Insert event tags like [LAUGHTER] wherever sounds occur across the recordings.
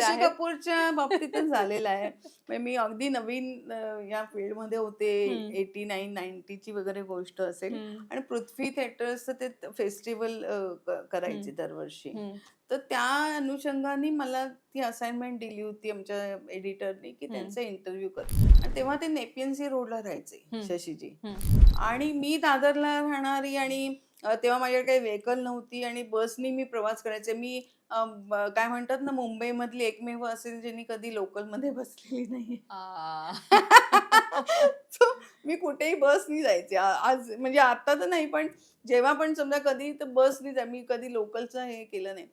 शशी कपूरच्या बाबतीतच झालेलं आहे. म्हणजे मी अगदी नवीन या फील्डमध्ये होते. एटी नाईन नाईन्टीची वगैरे गोष्ट असेल. आणि पृथ्वी थिएटर्सचं ते फेस्टिवल करायचे दरवर्षी. तर त्या अनुषंगाने मला ती असाइनमेंट दिली होती आमच्या एडिटरने की. त्यांचा इंटरव्ह्यू कर. आणि तेव्हा ते नेपियन्सी रोडला राहायचे. शशीजी. आणि मी दादरला राहणारी आणि तेव्हा माझ्याकडे काही व्हेकल नव्हती आणि बसनी मी प्रवास करायचे. मी काय म्हणतात ना मुंबईमधली एकमेव असेल ज्यांनी कधी लोकलमध्ये बसलेली नाही [LAUGHS] मी कुठेही बसनी जायचे. आज म्हणजे आता तर नाही पण जेव्हा पण समजा कधी तर बसनी जा मी कधी लोकलचं हे केलं नाही.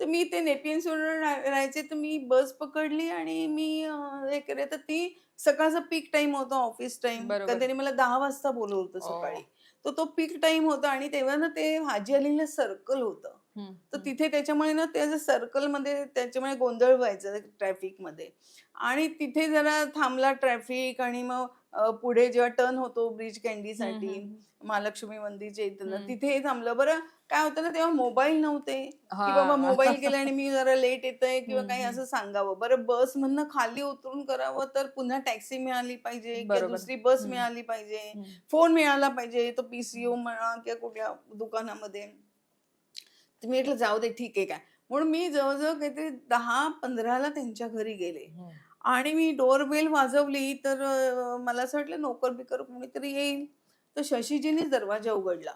तर मी ते नेपियन्सवर राहायचे तर मी बस पकडली आणि मी हे केले. तर ती सकाळचा पीक टाइम होता ऑफिस टाइम त्यांनी मला दहा वाजता बोलवलं होतं. सकाळी. तर तो पीक टाइम होता आणि तेव्हा ना ते हाजी अलीला सर्कल होतं तर. तिथे त्याच्यामुळे ना त्याचं सर्कलमध्ये त्याच्यामुळे गोंधळ व्हायचा ट्रॅफिकमध्ये आणि तिथे जरा थांबला ट्रॅफिक आणि मग पुढे जेव्हा टर्न होतो ब्रिज कॅन्डीसाठी हम्म, महालक्ष्मी मंदिरच्या इथं. तिथे थांबलं बरं काय होतं ना तेव्हा मोबाईल नव्हते की हा. बाबा मोबाईल केला आणि मी जरा लेट येतोय किंवा हम्म, काही. असं सांगावं बरं बस मधनं खाली उतरून करावं तर पुन्हा टॅक्सी मिळाली पाहिजे किंवा. दुसरी बस. मिळाली पाहिजे. फोन मिळाला पाहिजे तो पीसीओ म्हणा किंवा कुठल्या दुकानामध्ये मी म्हटलं जाऊ दे ठीक आहे काय म्हणून मी जवळजवळ काहीतरी दहा पंधराला त्यांच्या घरी गेले. आणि मी डोरबेल वाजवली तर मला असं वाटलं नोकर बिकर कोणीतरी येईल तर शशीजीनीच दरवाजा उघडला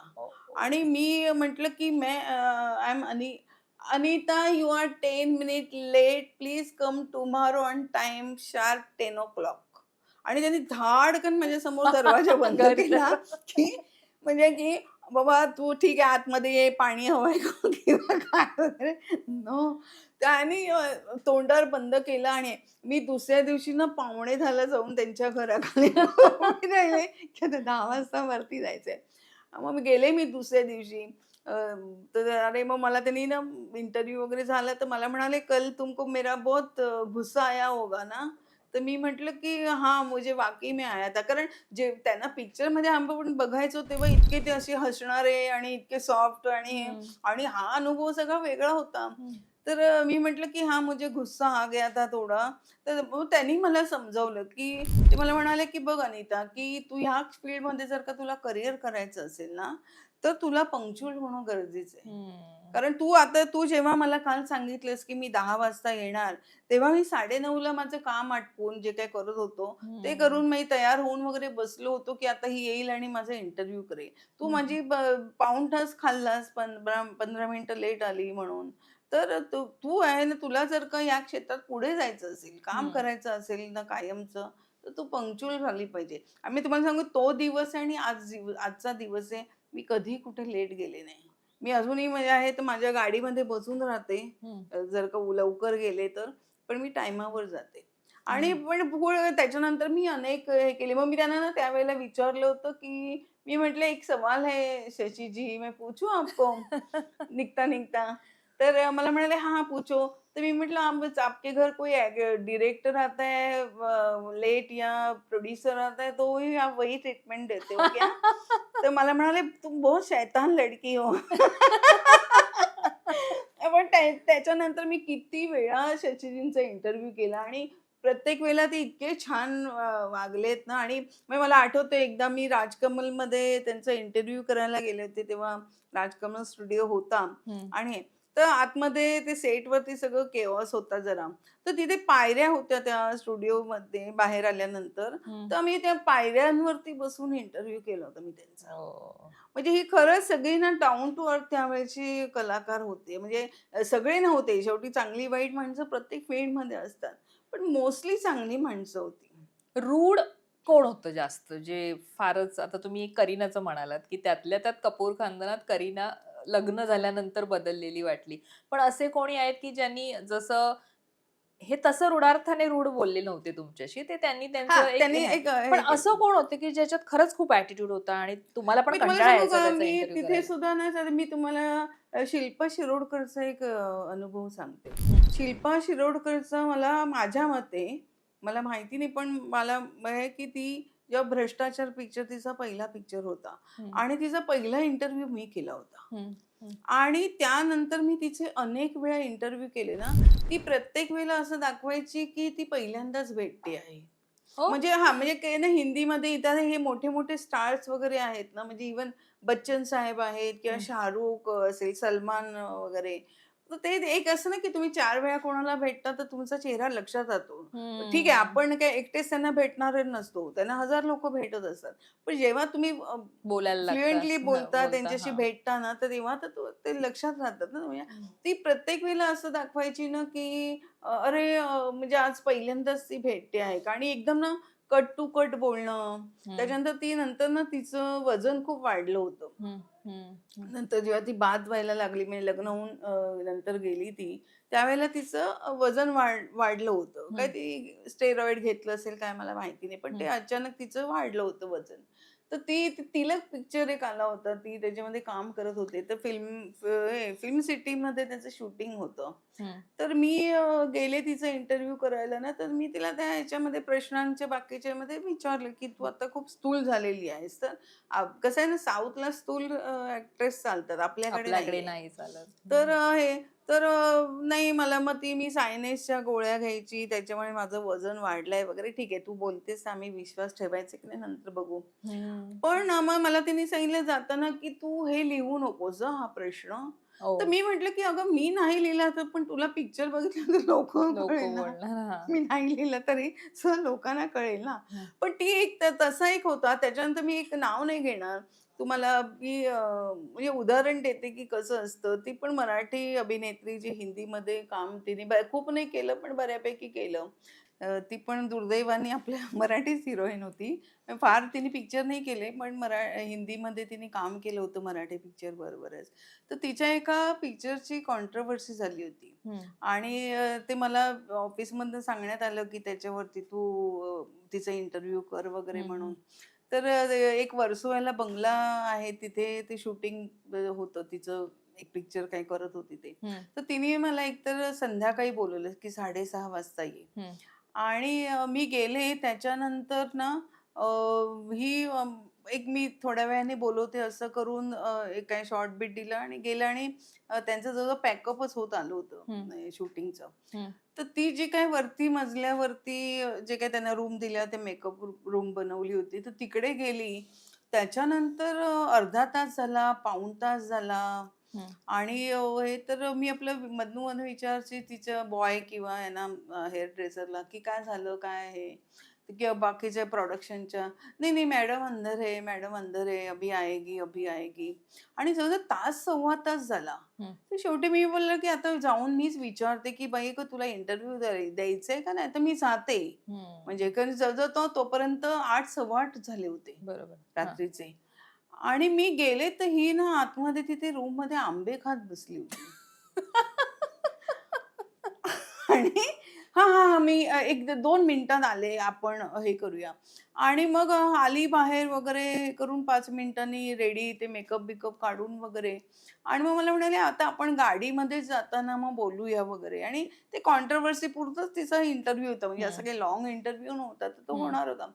आणि मी म्हटलं की मैं आय एम अनि Anita you are ten minute late please come tomorrow on time sharp ten o'clock आणि त्यांनी धाडकन माझ्यासमोर दरवाजा [LAUGHS] बंद केला की म्हणजे की बाबा तू ठीक आहे आतमध्ये ये पाणी हवंय का? [LAUGHS] किंवा काय वगैरे? नो त्याने तोंडावर बंद केलं आणि मी दुसऱ्या दिवशी ना पावणे झाला जाऊन त्यांच्या घराखाली. [LAUGHS] राहिले की आता दहा वाजता वरती जायचंय. मग मी गेले मी दुसऱ्या दिवशी तर अरे मग मला त्यांनी ना इंटरव्ह्यू वगैरे झाला तर मला म्हणाले कल तुमको मेरा बहुत गुस्सा आया होगा ना तर मी म्हटलं की हा मुझे वाकई में आया था कारण जे त्यांना पिक्चरमध्ये आम्ही पण बघायचो तेव्हा इतके ते असे हसणारे आणि इतके सॉफ्ट आणि. आणि हा अनुभव सगळा वेगळा होता. तर अ, मी म्हटलं की हा मुझे गुस्सा आ गया था थोडा तर मग त्यांनी मला समजावलं की ते मला म्हणाले की बघ अनिता की तू ह्या फील्डमध्ये जर का तुला करिअर करायचं असेल ना तर तुला पंक्च्युअल होणं गरजेचं आहे हम्म. कारण तू आता तू जेव्हा मला काल सांगितलंस की मी दहा वाजता येणार तेव्हा मी साडेनऊला माझं काम आटपून जे काय करत होतो ते हम्म. करून मी तयार होऊन वगैरे बसलो होतो की आता ही येईल आणि माझा इंटरव्ह्यू करेल तू हम्म. माझी ब- पाऊण तास खाल्लास पंधरा पंधरा मिनिटं लेट आली म्हणून तर तू तू आहे ना तुला जर का या क्षेत्रात पुढे जायचं असेल काम. करायचं असेल ना कायमचं तर तू पंक्च्युअल झाली पाहिजे. आम्ही तुम्हाला सांगू तो दिवस आहे आणि आज दिव- आजचा दिवस आहे मी कधी कुठे लेट गेले नाही. मी अजूनही म्हणजे आहे तर माझ्या गाडीमध्ये बसून राहते. जर का लवकर गेले तर पण मी टायमावर जाते. आणि. पण त्याच्यानंतर मी अनेक हे केले. मग मी त्यांना ना त्यावेळेला विचारलं होतं की मी म्हटलं एक सवाल है शशि जी मैं पूछू आपको? [LAUGHS] निघता निघता तर मला म्हणाले हाँ हाँ पूछो. तर मी म्हटलं आप आपके घर कोई डायरेक्टर आता है लेट या प्रोड्यूसर आता है तो ही आप वही ट्रीटमेंट देते हो क्या? [LAUGHS] तर मला म्हणाले तुम बहुत शैतान लडकी हो. [LAUGHS] पण त्या- त्याच्यानंतर मी किती वेळा शशीजींचा इंटरव्ह्यू केला आणि प्रत्येक वेळेला ते इतके छान वागलेत ना आणि मग मला आठवतं एकदा मी राजकमलमध्ये त्यांचा इंटरव्ह्यू करायला गेले होते तेव्हा राजकमल स्टुडिओ होता. आणि तर आतमध्ये ते सेटवरती सगळं केओस होता जरा. तर तिथे पायऱ्या होत्या त्या स्टुडिओमध्ये बाहेर आल्यानंतर. तर मी त्या पायऱ्यांवरती बसून इंटरव्ह्यू केला होता मी त्यांचा. हो. म्हणजे ही खरंच सगळी ना डाऊन टू अर्थ त्यावेळेची कलाकार होते. म्हणजे सगळे नव्हते. शेवटी चांगली वाईट माणसं प्रत्येक फील्डमध्ये असतात. पण मोस्टली चांगली माणसं होती. रूढ कोण होतं जास्त? जे फारच आता तुम्ही करीनाचं म्हणालात की त्यातल्या त्यात कपूर खानदानात करीना लग्न झाल्यानंतर बदललेली वाटली पण असे कोणी आहेत की ज्यांनी जसं हे तसं रूढार्थाने रूढ बोलले नव्हते तुमच्याशी ते त्यांनी त्यांचं पण. असं कोण होतं की ज्याच्यात खरंच खूप ऍटिट्यूड होता आणि तुम्हाला पण मी तिथे. सुद्धा ना सर मी तुम्हाला शिल्पा शिरोडकरचा एक अनुभव सांगते. शिल्पा शिरोडकरचा मला माझ्या मते मला माहिती नाही पण मला की ती जेव्हा भ्रष्टाचार पिक्चर तिचा पहिला पिक्चर होता. आणि तिचा पहिला इंटरव्ह्यू मी केला होता. आणि त्यानंतर मी तिचे अनेक वेळा इंटरव्ह्यू केले ना ती प्रत्येक वेळेला असं दाखवायची की ती पहिल्यांदाच भेटते आहे हो? म्हणजे हा म्हणजे काही ना हिंदीमध्ये इतर हे मोठे मोठे स्टार्स वगैरे आहेत ना म्हणजे इवन बच्चन साहेब आहेत किंवा. शाहरुख असेल सलमान वगैरे तर ते एक असं ना की तुम्ही चार वेळा कोणाला भेटता तर तुमचा चेहरा लक्षात राहतो ठीक आहे. आपण काय एकटेच त्यांना भेटणार नसतो त्यांना हजार लोक भेटत असतात पण जेव्हा तुम्ही बोलायला. फ्लुएंटली बोलता त्यांच्याशी. भेटता ना तर तेव्हा तर तो- लक्षात राहतात ना. ती प्रत्येक वेळेला असं दाखवायची ना की अरे म्हणजे आज पहिल्यांदाच ती भेटते आहे का आणि एकदम ना कट टू कट बोलणं. त्याच्यानंतर ती नंतर ना तिचं वजन खूप वाढलं होतं. नंतर जेव्हा ती बाद व्हायला लागली म्हणजे लग्न होऊन नंतर गेली ती त्यावेळेला तिचं वजन वाढ वाढलं होतं काय. ती स्टेरॉइड घेतलं असेल काय मला माहिती नाही पण ते. अचानक तिचं वाढलं होतं वजन तर ती ती- तिलक पिक्चर एक आला होता. ती त्याच्यामध्ये काम करत होते. तर फिल्म फिल्म सिटीमध्ये त्याचं शूटिंग होतं. तर मी गेले तिचा इंटरव्ह्यू करायला ना तर मी तिला त्या ह्याच्यामध्ये प्रश्नांच्या बाकीच्या मध्ये विचारलं की तू आता खूप स्थूल झालेली आहेस. तर कसं आहे ना साऊथला स्थूल ऍक्ट्रेस चालतात. आपल्याकडे. नाही चालत. तर हे तर नाही मला मग ती मी सायनेसच्या गोळ्या घ्यायची त्याच्यामुळे माझं वजन वाढलंय वगैरे. ठीक आहे तू बोलतेस आम्ही विश्वास ठेवायचा की नाही नंतर बघू. पण मग मला तिने सांगितलं जाताना की तू हे लिहू नकोस हं, हा प्रश्न. ओ, तर मी म्हंटल की अगं मी नाही लिहिला तर पण तुला पिक्चर बघितलं तर लोक हा. मी नाही लिहिलं तरी लोकांना कळेल ना. हं. पण ती एक तसा एक होता. त्याच्यानंतर मी एक नाव नाही घेणार. तुम्हाला मी म्हणजे उदाहरण देते की कसं असतं ती पण मराठी अभिनेत्री जी हिंदीमध्ये काम तिने खूप नाही केलं पण बऱ्यापैकी केलं. ती पण दुर्दैवाने आपल्या [LAUGHS] मराठीच हिरोईन होती. फार तिने पिक्चर नाही केले पण मरा हिंदीमध्ये तिने काम केलं होतं मराठी पिक्चर बरोबरच. तर तिच्या एका पिक्चरची कॉन्ट्रोवर्सी झाली होती. आणि ते मला ऑफिसमधनं सांगण्यात आलं की त्याच्यावरती तू तिचा इंटरव्ह्यू कर वगैरे म्हणून. तर एक वर्सोवाला बंगला आहे तिथे ते शूटिंग होतं तिचं एक पिक्चर काही करत होती ते. तर तिने मला एकतर संध्याकाळी बोलवलं की साडेसहा वाजता ये. आणि मी गेले त्याच्यानंतर ना ही एक मी थोड्या वेळाने बोलवते असं करून एक काही शॉर्ट बीट दिलं आणि गेलं आणि त्यांचं जवळ पॅकअपच होत आलं होतं. शूटिंगचं. तर ती जी काय वरती मजल्यावरती जे काय त्यांना रूम दिल्या ते मेकअप रूम बनवली होती तर तिकडे गेली त्याच्यानंतर अर्धा तास झाला पाऊण तास झाला. आणि हे तर मी आपलं मधनू मधून विचारची तिच्या बॉय किंवा यांना हेअर ड्रेसरला की काय झालं काय आहे किंवा बाकीच्या प्रोडक्शनच्या नाही नाही मॅडम अंदर आहे मॅडम अंदर आहे अभी आएगी अभी आएगी. आणि जवळ तास सव्वा तास झाला. तर शेवटी मी बोललं की आता जाऊन मीच विचारते की बाई का तुला इंटरव्ह्यू द्यायचंय का नाही? तर मी जाते. म्हणजे कारण जवळ तो तोपर्यंत आठ सव्वा आठ झाले होते. बरोबर. रात्रीचे. आणि मी गेले तर ही ना आतमध्ये तिथे रूममध्ये आंबे खात बसली होती. [LAUGHS] आणि हा हा हा मी अ, एक दोन मिनिटात आले आपण हे करूया. आणि मग अ, आली बाहेर वगैरे हे करून पाच मिनिटांनी रेडी ते मेकअप बिकअप काढून वगैरे. आणि मग मला म्हणाले आता आपण गाडीमध्ये जाताना मग बोलूया वगैरे. आणि ते कॉन्ट्रोवर्सी पुरतच तिचा इंटरव्ह्यू होता. म्हणजे असं. काही लॉंग इंटरव्ह्यू नव्हता तर तो हम्म. होणार होता.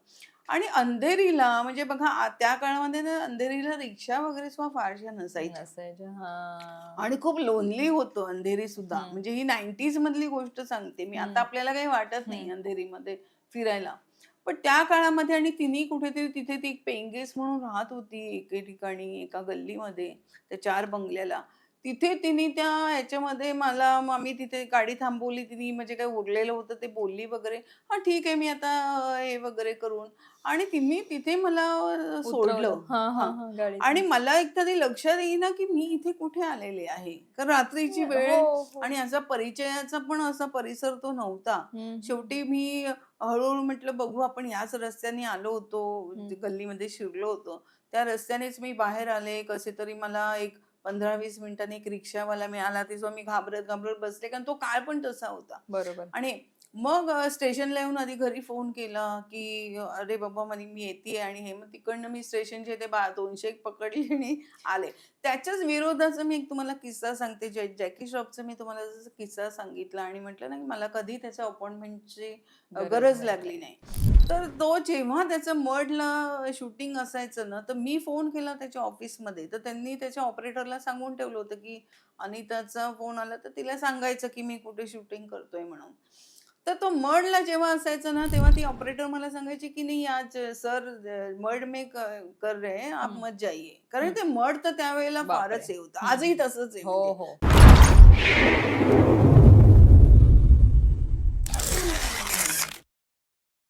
आणि अंधेरीला म्हणजे बघा त्या काळामध्ये ना अंधेरीला रिक्षा वगैरे सुद्धा फारशा नसायच्या हा आणि खूप लोनली होतं अंधेरी सुद्धा. म्हणजे ही नाईन्टीज मधली गोष्ट सांगते मी. आता आपल्याला काही वाटत नाही. अंधेरीमध्ये फिरायला पण त्या काळामध्ये आणि तिने कुठेतरी तिथे ती पेंगेस म्हणून राहत होती एके ठिकाणी एका गल्लीमध्ये त्या चार बंगल्याला तिथे तिने त्या ह्याच्यामध्ये मला मग आम्ही तिथे गाडी थांबवली तिने म्हणजे काय उरलेलं होतं ते बोलली वगैरे. हा ठीक आहे मी आता हे वगैरे करून. आणि तिने तिथे मला सोडलं. हा हा हा. हा आणि मला एक तरी लक्षात येईना की मी इथे कुठे आलेले आहे. कारण रात्रीची वेळ आहे हो, हो. आणि असा परिचयाचा पण असा परिसर तो नव्हता. शेवटी मी हळूहळू म्हटलं बघू आपण याच रस्त्याने आलो होतो. जे गल्लीमध्ये शिरलो होतो. त्या रस्त्यानेच मी बाहेर आले. कसे तरी मला एक पंधरा वीस मिनिटांनी एक रिक्षावाला मिळाला तिचा मी घाबरत घाबरत बसले कारण तो काळ पण तसा होता. बरोबर. आणि मग स्टेशनला येऊन आधी घरी फोन केला की अरे बाबा म्हणे मी येते आणि हे मग तिकडनं मी स्टेशनचे ते बा दोनशे एक पकडले आणि आले. त्याच्याच विरोधाचा मी एक तुम्हाला किस्सा सांगते. जॅ जॅकी श्रॉफचा मी तुम्हाला जसं किस्सा सांगितला आणि म्हटलं ना की मला कधी त्याच्या अपॉइंटमेंटची गरज लागली नाही. तर तो जेव्हा त्याचं मडला शूटिंग असायचं ना तर मी फोन केला त्याच्या ऑफिसमध्ये तर त्यांनी त्याच्या ऑपरेटरला सांगून ठेवलं होतं की अनिताचा फोन आला तर तिला सांगायचं की मी कुठे शूटिंग करतोय म्हणून तर तो मडला जेव्हा असायचा ना तेव्हा ती ऑपरेटर मला सांगायची की नाही आज सर मड में कर रहे हैं आप. मत जाइए कारण ते मड तर त्यावेळेला. फारच हे होतं. आजही तसंच आहे हो म्हणजे. हो